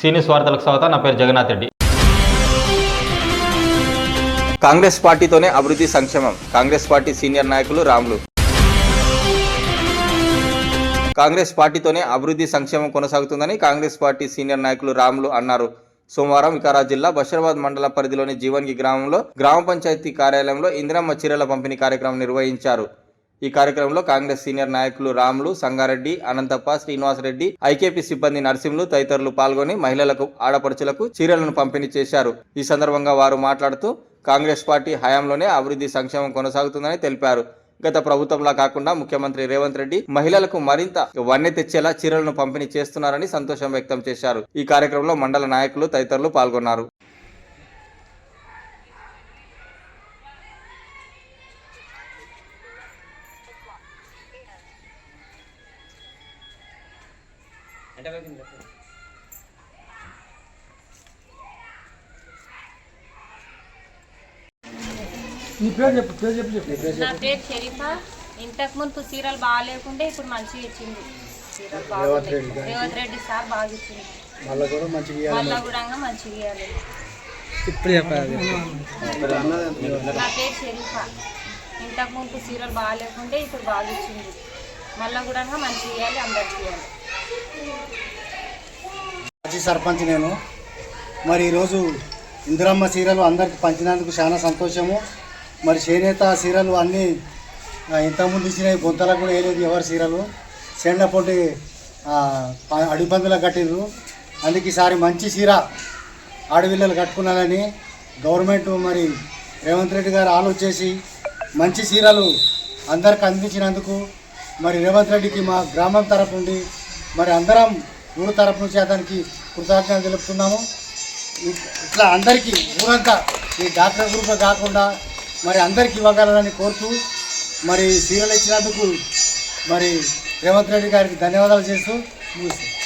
సీనియస్ వార్తలకు స్వాగతం నా పేరు జగన్నాథ్ రెడ్డి. కాంగ్రెస్ పార్టీతోనే అభివృద్ధి సంక్షేమం. కాంగ్రెస్ పార్టీ సీనియర్ నాయకులు రాములు. కాంగ్రెస్ పార్టీతోనే అభివృద్ధి సంక్షేమం కొనసాగుతుందని కాంగ్రెస్ పార్టీ సీనియర్ నాయకులు రాములు అన్నారు. సోమవారం వికారాబాద్ జిల్లా బషీరాబాద్ మండల పరిధిలోని జీవన్గి గ్రామంలో గ్రామ పంచాయతీ కార్యాలయంలో ఇందిరమ్మ చీరల పంపిణీ కార్యక్రమం నిర్వహించారు. ఈ కార్యక్రమంలో కాంగ్రెస్ సీనియర్ నాయకులు రాములు సంగారెడ్డి అనంతప్ప శ్రీనివాసరెడ్డి ఐకేపీ సిబ్బంది నరసింహులు తదితరులు పాల్గొని మహిళలకు ఆడపడుచులకు చీరలను పంపిణీ చేశారు. ఈ సందర్భంగా వారు మాట్లాడుతూ కాంగ్రెస్ పార్టీ హయాంలోనే అభివృద్ధి సంక్షేమం కొనసాగుతుందని తెలిపారు. గత ప్రభుత్వంలా కాకుండా ముఖ్యమంత్రి రేవంత్ రెడ్డి మహిళలకు మరింత వన్నె తెచ్చేలా చీరలను పంపిణీ చేస్తున్నారని సంతోషం వ్యక్తం చేశారు. ఈ కార్యక్రమంలో మండల నాయకులు తదితరులు పాల్గొన్నారు. నీ పేరు చెప్పు పేరు చెప్పు చెప్పు. నా పేరు షరీఫా. ఇంతకు ముందు సీరియల్ బాగాలేకుంటే ఇప్పుడు మంచిగా ఇచ్చింది సీరియల్ బాగుంది రేవంత్ రెడ్డి సార్ బాగా ఇచ్చింది మళ్ళీ కూడా మంచిగా మళ్ళా కూడా మంచిగా ఇవ్వాలి ఇప్పుడు చెప్పాలి. నా పేరు షరీఫా. ఇంతకు ముందు సీరియల్ బాగాలేకుంటే ఇప్పుడు బాగా ఇచ్చింది మళ్ళా కూడా మంచి చేయాలి అందరు చేయాలి. మాజీ సర్పంచ్ నేను. మరి ఈరోజు ఇందిరమ్మ సీరలు అందరికి పంచినందుకు చాలా సంతోషము. మరి చేనేత సీరలు అన్నీ ఇంతకుముందు ఇచ్చినవి గుంతలకు కూడా వేయలేదు ఎవరి సీరలు. చెండపొట్టి అడిపందులకు కట్టిర్రు. అందుకే ఈసారి మంచి సీర ఆడపిల్లలు కట్టుకున్నారని గవర్నమెంట్ మరి రేవంత్ రెడ్డి గారు ఆలోచేసి మంచి సీరలు అందరికి అందించినందుకు మరి రేవంత్ రెడ్డికి మా గ్రామం తరపు నుండి మరి అందరం ఊరు తరపు నుంచి అతనికి కృతజ్ఞతలు తెలుపుతున్నాము. ఇట్లా అందరికీ ఊరంతా ఈ డాక్టర్ గ్రూప్ కాకుండా మరి అందరికీ ఇవ్వగలరని కోరుతూ మరి సీరియల్ ఇచ్చినందుకు మరి రేవంత్ రెడ్డి గారికి ధన్యవాదాలు చేస్తూ ముగిస్తాను